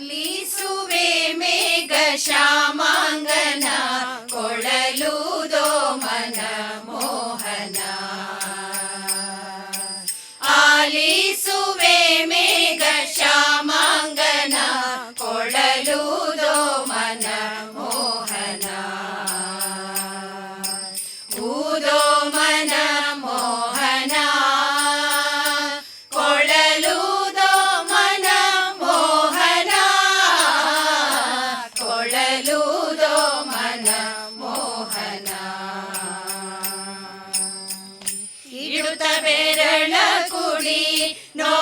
ಲಿಸುವೆ ಮೇಘ ಶ್ಯಾಮಾಂಗನ ಕೊಳಲು ಬೆರಳ ಕುಡಿ ನೋಟದಿ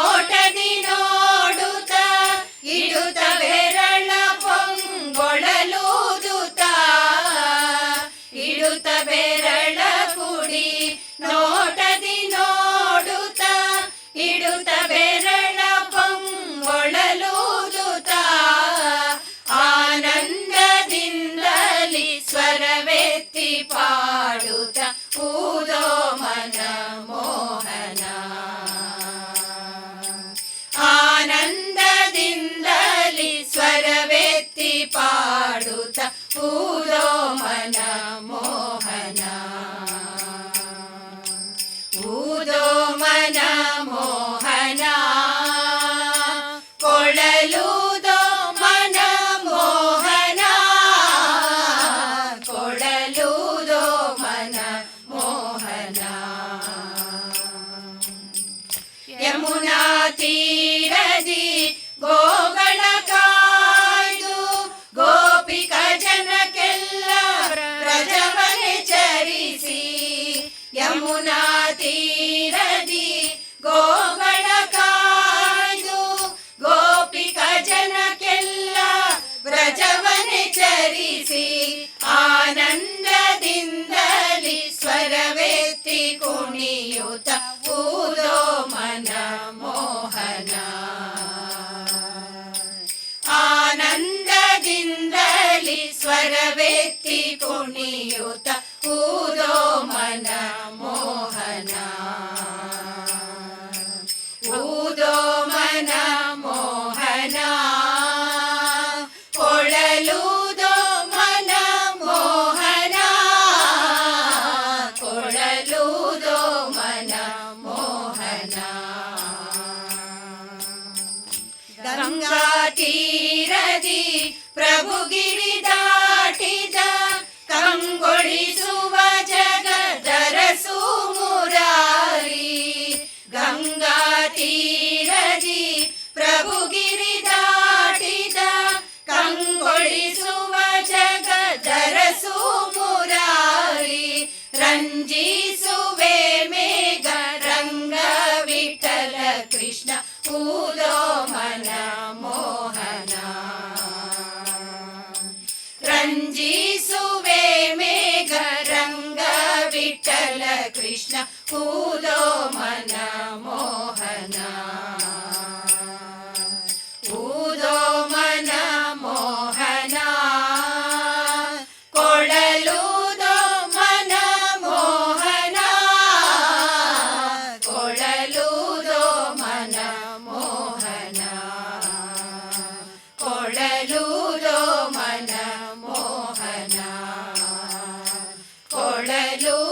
यमुना ಕುಣಿಯುತ್ತ ಊದೋ ಮನ ಮೋಹನ ಊದೋ ಮನ ಮೋಹನ ಕೊಳಲುದೋ ಮನ ಮೋಹನ ಕೊಳಲುದೋ ಮನ ಮೋಹನ ಗಂಗಾ ತೀರದಿ ಪ್ರಭುಗಿರಿ ದಾಟಿದ ಕಂಗೊಳಿಸುವ ಜಗದರಸು ಮುರಾರಿ. ಗಂಗಾ ತೀರದಿ ಪ್ರಭುಗಿರಿ ದಾಟಿದ ಕಂಗೊಳಿಸುವ ಜಗದರಸು ಮುರಾರಿ. ರಂಜಿಸುವೆ ಮೇಘ ರಂಗ ವಿಠಲ ಕೃಷ್ಣ ಊದೋ ಮನ ಮೋಹನ. ರಂಜಿಸುವೆ ಕೃಷ್ಣ ಊದೋ ಮನ ಮೋಹನ ಊದೋ ಮನ ಮೋಹನ ಕೊಳಲುದೋ ಮನ ಮೋಹನ ಕೊಳಲುದೋ ಮನ ಮೋಹನ ಕೊಳಲುದೋ ಮನ ಮೋಹನ ಕೊಳಲು